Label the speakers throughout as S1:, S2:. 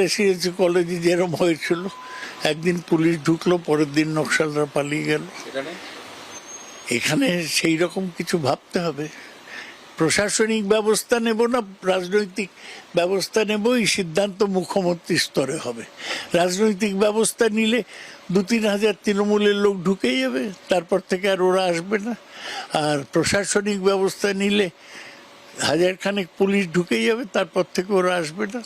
S1: Presidency কলেজে যেরকম হয়েছিল একদিন পুলিশ ঢুকলো পরের দিন নকশালরা পালিয়ে গেল।
S2: এখানে
S1: এখানে সেই রকম কিছু ভাবতে হবে। প্রশাসনিক ব্যবস্থা নেব না রাজনৈতিক ব্যবস্থা নেব এই সিদ্ধান্ত মুখ্যমন্ত্রী স্তরে হবে। রাজনৈতিক ব্যবস্থা নিলে দু তিন হাজার তৃণমূলের লোক ঢুকে যাবে তারপর থেকে আর ওরা আসবে না। আর প্রশাসনিক ব্যবস্থা নিলে হাজার খানেক পুলিশ ঢুকে যাবে তারপর থেকে ওরা আসবে না।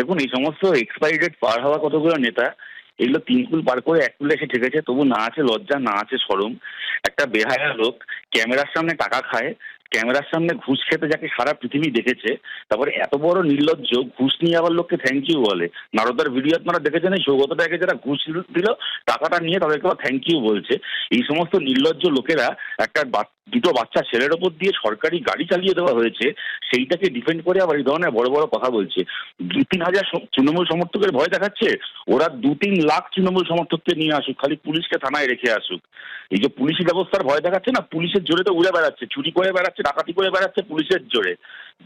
S3: দেখুন, এই সমস্ত এক্সপায়ারি ডেট পার হওয়া কতগুলো নেতা, এগুলো তিন কুল পার করে এক কুল এসে ঠেকেছে তবু না আছে লজ্জা, না আছে সরম একটা বেহায়া লোক, ক্যামেরার সামনে টাকা খায় ক্যামেরার সামনে ঘুষ খেতে যাকে সারা পৃথিবী দেখেছে, তারপরে এত বড় নির্লজ্জ ঘুষ নিয়ে আবার লোককে থ্যাংক ইউ বলে। নারদার ভিডিও আপনারা দেখেছেন, এই সৌগতটাকে যারা ঘুষ দিল, টাকাটা নিয়ে তাদেরকে আবার থ্যাংক ইউ বলছে। এই সমস্ত নির্লজ্জ লোকেরা একটা দুটো বাচ্চা ছেলের ওপর দিয়ে সরকারি গাড়ি চালিয়ে দেওয়া হয়েছে, সেইটাকে ডিফেন্ড করে আবার এই ধরনের বড় বড় কথা বলছে। দু, তিন হাজার তৃণমূল সমর্থকের ভয় দেখাচ্ছে? ওরা দু, তিন লাখ তৃণমূল সমর্থককে নিয়ে আসুক, খালি পুলিশকে থানায় রেখে আসুক। এই যে পুলিশি ব্যবস্থার ভয় দেখাচ্ছে না, পুলিশের জোরে তো উড়ে বেড়াচ্ছে, চুরি করে বেড়াচ্ছে, ডাকাতি করে বেড়াচ্ছে পুলিশের জোরে।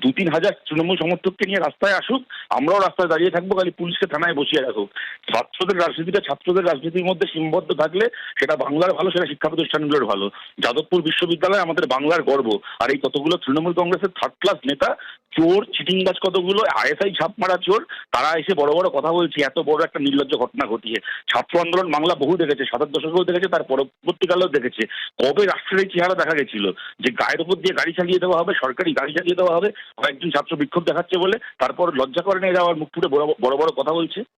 S3: দু তিন হাজার তৃণমূল সমর্থককে নিয়ে রাস্তায় আসুক, আমরাও রাস্তায় দাঁড়িয়ে থাকব, খালি পুলিশকে থানায় বসিয়ে রাখুক। ছাত্রদের রাজনীতিটা ছাত্রদের রাজনীতির মধ্যে সীমাবদ্ধ থাকলে সেটা বাংলার ভালো, সেটা শিক্ষা প্রতিষ্ঠানগুলোর ভালো। যাদবপুর বিশ্ববিদ্যালয় আমাদের বাংলার গর্ব। আর এই কতগুলো তৃণমূল কংগ্রেসের থার্ড ক্লাস নেতা চোর চিটিংবাজ কতগুলো, আইএসআই ছাপ মারা চোর, তারা এসে বড় বড় কথা বলছে, এত বড় একটা নির্লজ্জ ঘটনা ঘটিয়ে। ছাত্র আন্দোলন বাংলা বহু দেখেছে সাতার দশকেও দেখেছে, তার পরবর্তীকালেও দেখেছে। কবে রাষ্ট্রের এই চেহারা দেখা গেছিল? যে গায়ের উপর দিয়ে গাড়ি চালিয়ে দেওয়া হবে, সরকারি গাড়ি চালিয়ে দেওয়া হবে, কয়েকজন ছাত্র বিক্ষোভ দেখাচ্ছে বলে, তারপর লজ্জা করে না এরা আবার মুখ ফুটে বড় বড় কথা বলছে।